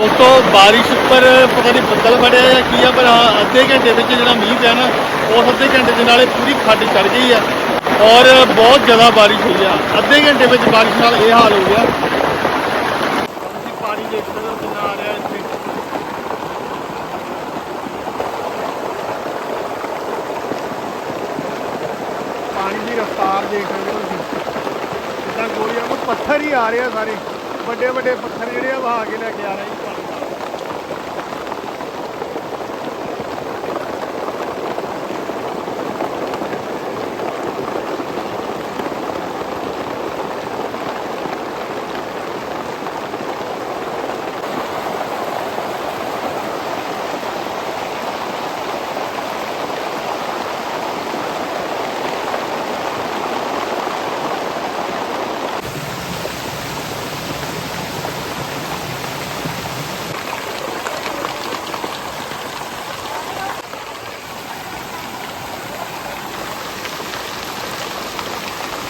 ਉਸ ਤੋਂ ਬਾਰਿਸ਼ ਉੱਪਰ ਪਤਾ ਨਹੀਂ ਬੱਦਲ ਫੜਿਆ ਜਾਂ ਕੀ ਆ, ਪਰ ਹਾਂ, ਅੱਧੇ ਘੰਟੇ ਵਿੱਚ ਜਿਹੜਾ ਮੀਂਹ ਪਿਆ ਨਾ, ਉਸ ਅੱਧੇ ਘੰਟੇ ਦੇ ਨਾਲ ਇਹ ਪੂਰੀ ਖੱਡ ਚੜ ਗਈ ਆ। ਔਰ ਬਹੁਤ ਜ਼ਿਆਦਾ ਬਾਰਿਸ਼ ਹੋਈ ਆ। ਅੱਧੇ ਘੰਟੇ ਵਿੱਚ ਬਾਰਿਸ਼ ਨਾਲ ਇਹ ਹਾਲ ਹੋ ਗਿਆ। ਤੁਸੀਂ ਪਾਣੀ ਦੇਖ ਸਕਦੇ ਹੋ ਕਿੰਨਾ ਆ ਰਿਹਾ ਇੱਥੇ। ਪਾਣੀ ਦੀ ਰਫ਼ਤਾਰ ਦੇਖ ਸਕਦੇ ਹੋ ਤੁਸੀਂ। ਜਿੱਦਾਂ ਗੋਲੀਆਂ ਨੂੰ ਪੱਥਰ ਹੀ ਆ ਰਹੇ ਆ ਸਾਰੇ। ਵੱਡੇ ਵੱਡੇ ਪੱਥਰ ਜਿਹੜੇ ਆ, ਵਹਾ ਕੇ ਲੈ ਕੇ ਆ ਰਹੇ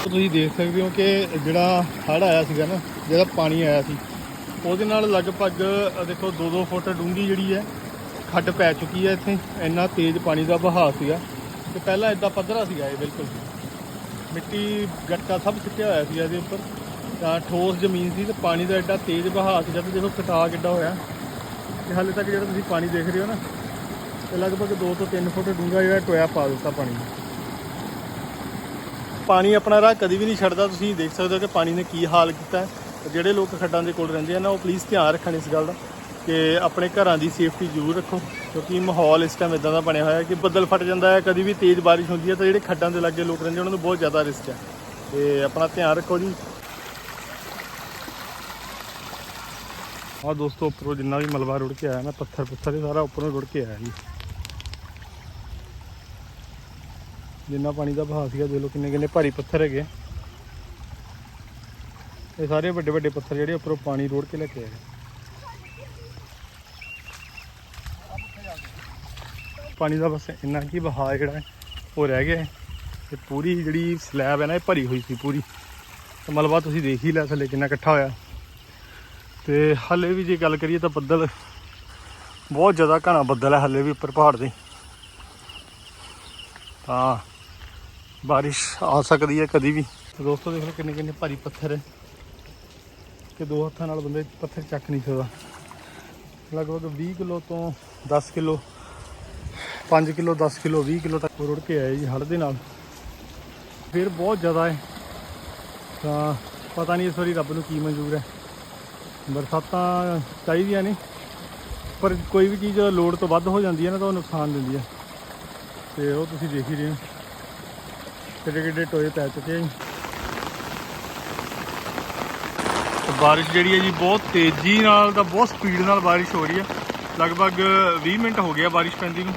ਤੁਸੀਂ ਦੇਖ ਸਕਦੇ ਹੋ ਕਿ ਜਿਹੜਾ ਹੜ੍ਹ ਆਇਆ ਸੀਗਾ ਨਾ, ਜਿਹੜਾ ਪਾਣੀ ਆਇਆ ਸੀ, ਉਹਦੇ ਨਾਲ ਲਗਭਗ ਦੇਖੋ 2-2 ਫੁੱਟ ਡੂੰਘੀ ਜਿਹੜੀ ਹੈ, ਖੱਡ ਪੈ ਚੁੱਕੀ ਹੈ ਇੱਥੇ, ਇੰਨਾ ਤੇਜ਼ ਪਾਣੀ ਦਾ ਵਹਾਅ ਸੀਗਾ। ਤੇ ਪਹਿਲਾਂ ਇਦਾਂ ਪੱਧਰਾ ਸੀਗਾ ਇਹ, ਬਿਲਕੁਲ। ਮਿੱਟੀ ਗੱਟਾ ਸਭ ਸਿੱਟਿਆ ਹੋਇਆ ਸੀ ਇਹਦੇ ਉੱਪਰ। ਤਾਂ ਠੋਸ ਜ਼ਮੀਨ ਸੀ ਤੇ ਪਾਣੀ ਦਾ ਐਡਾ ਤੇਜ਼ ਵਹਾਅ ਸੀ ਜਦ ਦੇਖੋ ਕਟਾ ਕਿੱਡਾ ਹੋਇਆ, ਤੇ ਹਾਲੇ ਤੱਕ ਜਿਹੜਾ ਤੁਸੀਂ ਪਾਣੀ ਦੇਖ ਰਹੇ ਹੋ ਨਾ, ਤੇ ਲਗਭਗ 2 ਤੋਂ 3 ਫੁੱਟ ਡੂੰਘਾ ਜਿਹੜਾ ਟੋਇਆ ਪਾ ਦਿੱਤਾ ਪਾਣੀ ਪਾਣੀ ਆਪਣਾ ਰਾਹ ਕਦੀ ਵੀ ਨਹੀਂ ਛੱਡਦਾ। ਤੁਸੀਂ ਦੇਖ ਸਕਦੇ ਹੋ ਕਿ ਪਾਣੀ ਨੇ ਕੀ ਹਾਲ ਕੀਤਾ ਹੈ। ਜਿਹੜੇ ਲੋਕ ਖੱਡਾਂ ਦੇ ਕੋਲ ਰਹਿੰਦੇ ਆ ਨਾ, ਉਹ ਪਲੀਜ਼ ਧਿਆਨ ਰੱਖਣ ਇਸ ਗੱਲ ਦਾ ਕਿ ਆਪਣੇ ਘਰਾਂ ਦੀ ਸੇਫਟੀ ਜ਼ਰੂਰ ਰੱਖੋ, ਕਿਉਂਕਿ ਮਾਹੌਲ ਇਸ ਟਾਈਮ ਇਦਾਂ ਦਾ ਬਣਿਆ ਹੋਇਆ ਕਿ ਬੱਦਲ ਫਟ ਜਾਂਦਾ ਹੈ, ਕਦੀ ਵੀ ਤੇਜ਼ ਬਾਰਿਸ਼ ਹੁੰਦੀ ਹੈ ਤਾਂ ਜਿਹੜੇ ਖੱਡਾਂ ਦੇ ਲਾਗੇ ਲੋਕ ਰਹਿੰਦੇ ਉਹਨਾਂ ਨੂੰ ਬਹੁਤ ਜ਼ਿਆਦਾ ਰਿਸਕ ਹੈ। ਤੇ ਆਪਣਾ ਧਿਆਨ ਰੱਖੋ ਜੀ। ਆਹ ਦੋਸਤੋ, ਉੱਪਰੋਂ ਜਿੰਨਾ ਵੀ ਮਲਬਾ ਰੁੜ ਕੇ ਆਇਆ ਨਾ ਪੱਥਰ ਪੁੱਥਰ ਇਹ ਸਾਰਾ ਉੱਪਰੋਂ ਰੁੜ ਕੇ ਆਇਆ ਜੀ। ਜਿੰਨਾ ਪਾਣੀ ਦਾ ਬਹਾਅ ਸੀਗਾ, ਦੇਖ ਲਓ ਕਿੰਨੇ ਕਿੰਨੇ ਭਾਰੀ ਪੱਥਰ ਹੈਗੇ ਇਹ ਸਾਰੇ ਵੱਡੇ ਵੱਡੇ ਪੱਥਰ ਜਿਹੜੇ ਉੱਪਰੋਂ ਪਾਣੀ ਰੋੜ ਕੇ ਲੈ ਕੇ ਆਏ ਪਾਣੀ ਦਾ ਬਸ ਇੰਨਾ ਕੀ ਬਹਾਅ ਜਿਹੜਾ ਉਹ ਰਹਿ ਗਿਆ ਹੈ। ਤੇ ਪੂਰੀ ਜਿਹੜੀ ਸਲੈਬ ਹੈ ਨਾ, ਇਹ ਭਰੀ ਹੋਈ ਸੀ ਪੂਰੀ। ਤੇ ਮਲਬਾ ਤੁਸੀਂ ਦੇਖ ਹੀ ਲਿਆ ਥੱਲੇ ਕਿੰਨਾ ਇਕੱਠਾ ਹੋਇਆ। ਤੇ ਹੱਲੇ ਵੀ ਜੇ ਗੱਲ ਕਰੀਏ ਤਾਂ ਬੱਦਲ ਬਹੁਤ ਜ਼ਿਆਦਾ ਘਣਾ ਬੱਦਲ ਹੈ ਹੱਲੇ ਵੀ ਉੱਪਰ ਪਹਾੜ ਦੇ ਤਾਂ ਬਾਰਿਸ਼ ਆ ਸਕਦੀ ਹੈ ਕਦੀ ਵੀ। ਦੋਸਤੋ ਦੇਖ ਲਓ ਕਿੰਨੇ ਕਿੰਨੇ ਭਾਰੀ ਪੱਥਰ ਹੈ। ਕਿ ਦੋ ਹੱਥਾਂ ਨਾਲ ਬੰਦੇ ਪੱਥਰ ਚੱਕ ਨਹੀਂ ਸਕਦਾ। ਲਗਭਗ 20 ਕਿਲੋ ਤੋਂ 10 ਕਿਲੋ 5 ਕਿਲੋ 10 ਕਿਲੋ 20 ਕਿਲੋ ਤੱਕ ਰੁੜ ਕੇ ਆਏ ਜੀ ਹੜ੍ਹ ਦੇ ਨਾਲ। ਫਿਰ ਬਹੁਤ ਜ਼ਿਆਦਾ ਹੈ। ਤਾਂ ਪਤਾ ਨਹੀਂ ਇਸ ਵਾਰੀ ਰੱਬ ਨੂੰ ਕੀ ਮਨਜ਼ੂਰ ਹੈ। ਬਰਸਾਤਾਂ ਚਾਹੀਦੀਆਂ ਨੇ, ਪਰ ਕੋਈ ਵੀ ਚੀਜ਼ ਲੋੜ ਤੋਂ ਵੱਧ ਹੋ ਜਾਂਦੀ ਹੈ ਨਾ ਤਾਂ ਉਹ ਨੁਕਸਾਨ ਦਿੰਦੀ ਹੈ। ਤੇ ਉਹ ਤੁਸੀਂ ਦੇਖ ਹੀ ਰਹੇ ਹੋ। ਕਿੱਡੇ ਕਿੱਡੇ ਟੋਏ ਪੈ ਚੁੱਕੇ ਆ ਜੀ। ਤੇ ਬਾਰਿਸ਼ ਜਿਹੜੀ ਹੈ ਜੀ, ਬਹੁਤ ਤੇਜ਼ੀ ਨਾਲ ਤਾਂ ਬਹੁਤ ਸਪੀਡ ਨਾਲ ਬਾਰਿਸ਼ ਹੋ ਰਹੀ ਹੈ। ਲਗਭਗ 20 ਮਿੰਟ ਹੋ ਗਿਆ ਬਾਰਿਸ਼ ਪੈਂਦੀ ਨੂੰ।